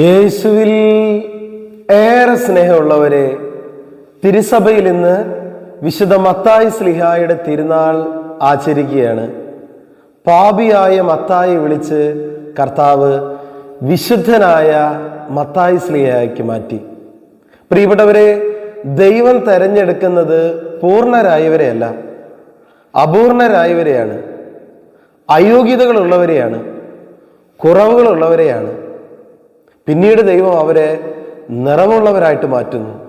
യേശുവിൽ ഏറെ സ്നേഹമുള്ളവരെ തിരുസഭയിൽ ഇന്ന് വിശുദ്ധ മത്തായി സ്ലിഹായുടെ തിരുനാൾ ആചരിക്കുകയാണ്. പാപിയായ മത്തായി വിളിച്ച് കർത്താവ് വിശുദ്ധനായ മത്തായി സ്ലിഹായ്ക്ക് മാറ്റി. പ്രിയപ്പെട്ടവരെ ദൈവം തെരഞ്ഞെടുക്കുന്നത് പൂർണരായവരെയല്ല അപൂർണരായവരെയാണ്. അയോഗ്യതകളുള്ളവരെയാണ് കുറവുകളുള്ളവരെയാണ്. പിന്നീട് ദൈവം അവരെ നിറമുള്ളവരായിട്ട് മാറ്റുന്നു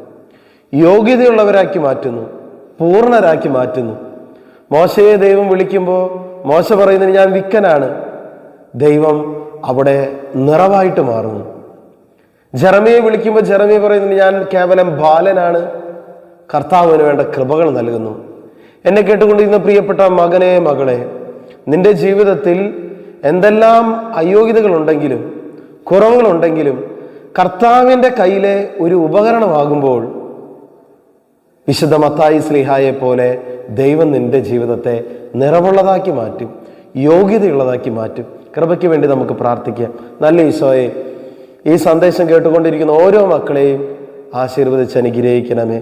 യോഗ്യതയുള്ളവരാക്കി മാറ്റുന്നു പൂർണരാക്കി മാറ്റുന്നു. മോശയെ ദൈവം വിളിക്കുമ്പോൾ മോശ പറയുന്നത് ഞാൻ വിക്കനാണ്. ദൈവം അവിടെ നിറവായിട്ട് മാറുന്നു. ജെറമിയെ വിളിക്കുമ്പോൾ ജെറമിയ പറയുന്നത് ഞാൻ കേവലം ബാലനാണ് കർത്താവിന് വേണ്ട കൃപകൾ നൽകുന്നു. എന്നെ കേട്ടുകൊണ്ടിരുന്ന പ്രിയപ്പെട്ട മകനെ മകളെ നിന്റെ ജീവിതത്തിൽ എന്തെല്ലാം അയോഗ്യതകളുണ്ടെങ്കിലും കുറവുകളുണ്ടെങ്കിലും കർത്താവിന്റെ കയ്യിലെ ഒരു ഉപകരണമാകുമ്പോൾ വിശുദ്ധ മത്തായി സ്ലിഹായെ പോലെ ദൈവം നിന്റെ ജീവിതത്തെ നിറവുള്ളതാക്കി മാറ്റും യോഗ്യതയുള്ളതാക്കി മാറ്റും. കൃപയ്ക്ക് വേണ്ടി നമുക്ക് പ്രാർത്ഥിക്കാം. നല്ല ഈശോയെ ഈ സന്ദേശം കേട്ടുകൊണ്ടിരിക്കുന്ന ഓരോ മക്കളെയും ആശീർവദിച്ച് അനുഗ്രഹിക്കണമേ.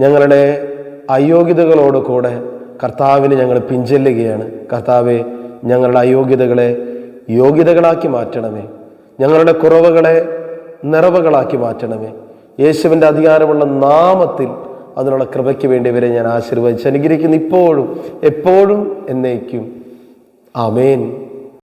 ഞങ്ങളുടെ അയോഗ്യതകളോട് കൂടെ കർത്താവിന് ഞങ്ങൾ പിഞ്ചെല്ലുകയാണ് കർത്താവെ ഞങ്ങളുടെ അയോഗ്യതകളെ യോഗ്യതകളാക്കി മാറ്റണമേ. ഞങ്ങളുടെ കുറവുകളെ നിറവുകളാക്കി മാറ്റണമേ. യേശുവിന്റെ അധികാരമുള്ള നാമത്തിൽ അതിനുള്ള കൃപയ്ക്ക് വേണ്ടി ഇവരെ ഞാൻ ആശീർവദിച്ച് അനുഗ്രഹിക്കുന്നു ഇപ്പോഴും എപ്പോഴും എന്നേക്കും. ആമേൻ.